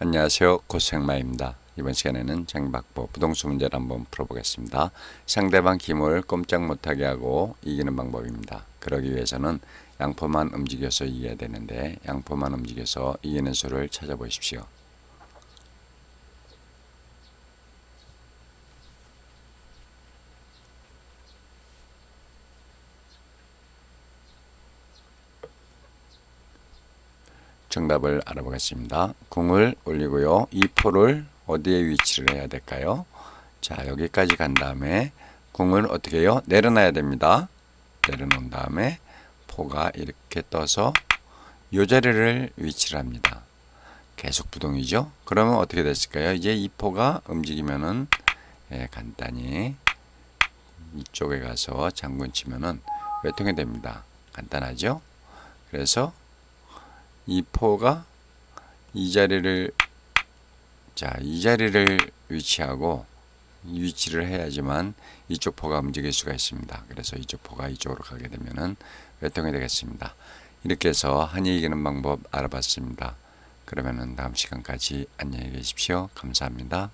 안녕하세요. 고생마입니다. 이번 시간에는 장박보 부동수 문제를 한번 풀어보겠습니다. 상대방 기물 꼼짝 못하게 하고 이기는 방법입니다. 그러기 위해서는 양포만 움직여서 이겨야 되는데 양포만 움직여서 이기는 수를 찾아보십시오. 정답을 알아보겠습니다. 궁을 올리고요. 이 포를 어디에 위치를 해야 될까요? 자, 여기까지 간 다음에 궁을 어떻게 해요? 내려놔야 됩니다. 내려놓은 다음에 포가 이렇게 떠서 이 자리를 위치를 합니다. 계속 부동이죠? 그러면 어떻게 됐을까요? 이제 이 포가 움직이면은 예, 간단히 이쪽에 가서 장군 치면은 외통이 됩니다. 간단하죠? 그래서 이 포가 이 자리를 자, 이 자리를 위치하고 이 위치를 해야지만 이쪽 포가 움직일 수가 있습니다. 그래서 이쪽 포가 이쪽으로 가게 되면은 외통이 되겠습니다. 이렇게 해서 한이 이기는 방법 알아봤습니다. 그러면은 다음 시간까지 안녕히 계십시오. 감사합니다.